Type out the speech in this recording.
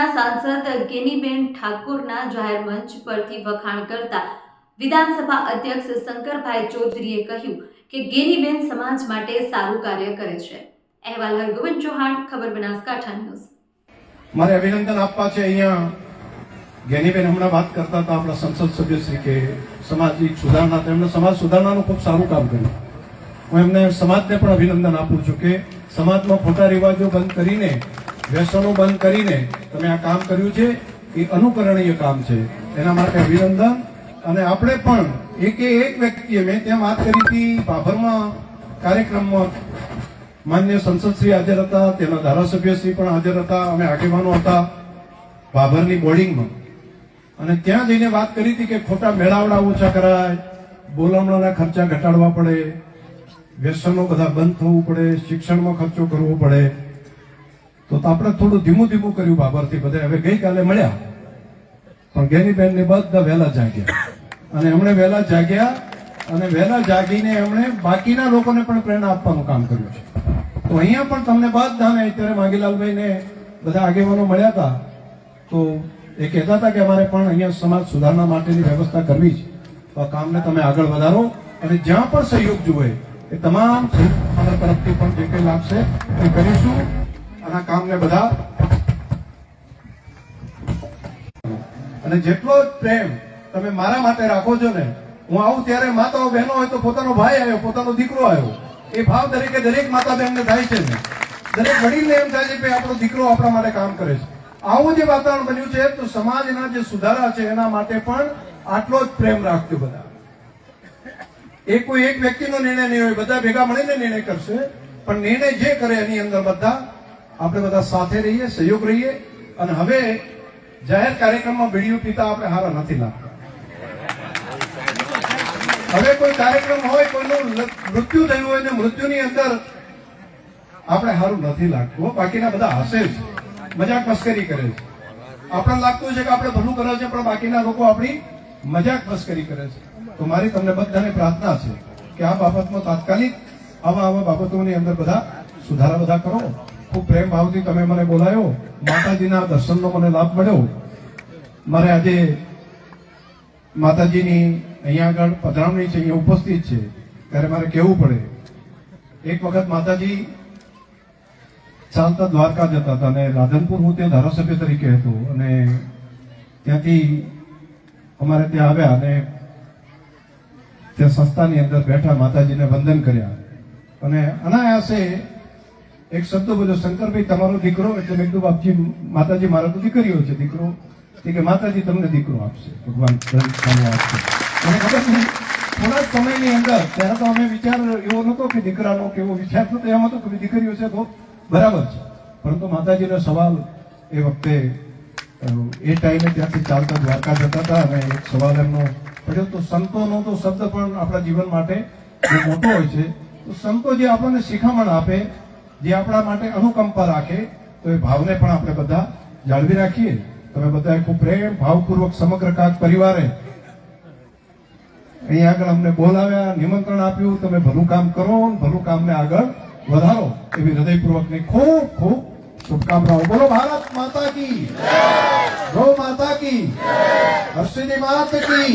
વિસ્તારના સાંસદ કેનીબેન ઠાકોરના જાહેર મંચ પરથી વખાણ કરતા વિધાનસભા અધ્યક્ષ શંકરભાઈ ચૌધરીએ કહ્યું કે ગેનીબેન સમાજ માટે સારું કાર્ય કરે છે. અહેવાલ હરગોવિંદ ચૌહાણ, ખબર બનાસકાંઠા ન્યૂઝ. મારે અભિનંદન આપવા છે. અહીંયા ગેનીબેન હમણાં વાત કરતા હતા આપણા સંસદ સભ્ય શ્રી કે સામાજિક સુધારણા, તેમણે સમાજ સુધારણાનું ખૂબ સારું કામ કર્યું. હું એમને સમાજને પણ અભિનંદન આપું છું કે સમાજમાં ખોટા રિવાજો બંધ કરીને વ્યસનો બંધ કરીને તમે આ કામ કર્યું છે, એ અનુકરણીય કામ છે. એના માટે અભિનંદન. અને આપણે પણ એકે એક વ્યક્તિએ, મેં ત્યાં વાત કરી હતી ભાભરમાં કાર્યક્રમમાં. માન્ય સંસદશ્રી હાજર હતા, તેના ધારાસભ્યશ્રી પણ હાજર હતા, અમે આગેવાનો હતા ભાભરની બોર્ડિંગમાં. અને ત્યાં જઈને વાત કરી હતી કે ખોટા મેળાવડા ઓછા કરાય, બોલામણાના ખર્ચા ઘટાડવા પડે, વ્યસનો બધા બંધ થવું પડે, શિક્ષણમાં ખર્ચો કરવો પડે. તો આપણે થોડું ધીમું ધીમું કર્યું બાબરથી બધા. હવે ગઈકાલે મળ્યા. પણ ગેનીબેન ને બધા વહેલા જાગ્યા. અને એમણે વહેલા જાગ્યા અને વહેલા જાગીને એમણે બાકીના લોકોને પણ પ્રેરણા આપવાનું કામ કર્યું છે. તો અહીંયા પણ તમને બધાને અત્યારે માગીલાલભાઈ ને બધા આગેવાનો મળ્યા હતા. તો એ કહેતા હતા કે અમારે પણ અહીંયા સમાજ સુધારણા માટેની વ્યવસ્થા કરવી છે. તો આ કામને તમે આગળ વધારો અને જ્યાં પણ સહયોગ જુએ એ તમામ તરફથી પણ જે કંઈ લાગશે એ કરીશું. અને આ કામને બધા. અને જેટલો પ્રેમ તમે મારા માટે રાખો છો ને, હું આવું ત્યારે માતાઓ બહેનો હોય તો પોતાનો ભાઈ આવ્યો, પોતાનો દીકરો આવ્યો. એ ભાવ દરેકે દરેક માતા બહેનને થાય છે ને. દરેક વડીલને એમ થાય છે કે આપણો દીકરો આપણા માટે કામ કરે છે. આવું જે વાતાવરણ બન્યું છે, તો સમાજના જે સુધારા છે, એના માટે પણ આટલો જ પ્રેમ રાખજો બધા. એ કોઈ એક વ્યક્તિનો નિર્ણય નહીં હોય, બધા ભેગા મળીને નિર્ણય કરશે, પણ નિર્ણય જે કરે એની અંદર બધા આપણે બધા સાથે રહીએ, સહયોગ રહીએ અને હવે જાહેર કાર્યક્રમમાં બીડીઓ પીતા આપણે હારા નથી લાગતા. હવે કોઈ કાર્યક્રમ હોય, કોઈનું મૃત્યુ થયું હોય ને મૃત્યુની અંદર આપણે સારું નથી લાગતું. બાકીના બધા હસે જ. મજાક મસ્કરી કરે છે. આપણે લાગતું છે કે આપણે ભલું કરે છે, પણ બાકીના લોકો આપણી મજાક મસ્કરી કરે છે. તો મારી તમને બધાને પ્રાર્થના છે કે આ બાબતમાં તાત્કાલિક આવા આવા બાબતોની અંદર બધા સુધારા બધા કરો. ખૂબ પ્રેમ ભાવથી તમે મને બોલાયો. માતાજીના દર્શનનો મને લાભ મળ્યો. મારે આજે માતાજીની અહીંયા આગળ પધરામણી છે, અહીંયા ઉપસ્થિત છે. ત્યારે મારે કહેવું પડે. એક વખત માતાજી ચાલતા દ્વારકા જતા હતા અને રાધનપુર હું ત્યાં ધારાસભ્ય તરીકે હતો અને ત્યાંથી અમારે ત્યાં આવ્યા અને ત્યાં સંસ્થાની અંદર બેઠા માતાજીને વંદન કર્યા. અને અનાયાસે એક શબ્દ બોલ્યો, શંકરભાઈ, તમારો દીકરો એટલે મેં કીધું, બાપજી, માતાજી મારા તો દીકરીઓ છે, દીકરો. તે કે, માતાજી, તમને દીકરો આપશે. ભગવાન સામે આપશે મને ખબર નહીં, થોડા સમયની અંદર, ત્યારે તો અમે વિચાર એવો નહોતો કે દીકરાનો કે એવો વિચાર નહોતો એમ હતો કે દીકરીઓ છે તો બરાબર છે. પરંતુ માતાજીનો સવાલ એ વખતે એ ટાઈમે ત્યાંથી ચાલતા દ્વારકા જતા હતા અને એક સવાલ એમનો પડ્યો, તો સંતોનો તો શબ્દ પણ આપણા જીવન માટે મોટો હોય છે, તો સંતો જે આપણને શિખામણ આપે જે આપણા માટે અનુકંપા રાખે, તો એ ભાવને પણ આપણે બધા જાળવી રાખીએ. તમે બધાએ ખૂબ પ્રેમ, ભાવપૂર્વક સમગ્ર કાક પરિવારે અહીંયા આગળ અમને બોલાવ્યા, નિમંત્રણ આપ્યું, તમે ભલું કામ કરો ભલું કામને આગળ વધારો. એવી હૃદયપૂર્વકની ખૂબ ખૂબ શુભકામનાઓ. બોલો, ભારત માતા કી ગૌ માતા કી હર્ષિની માત કી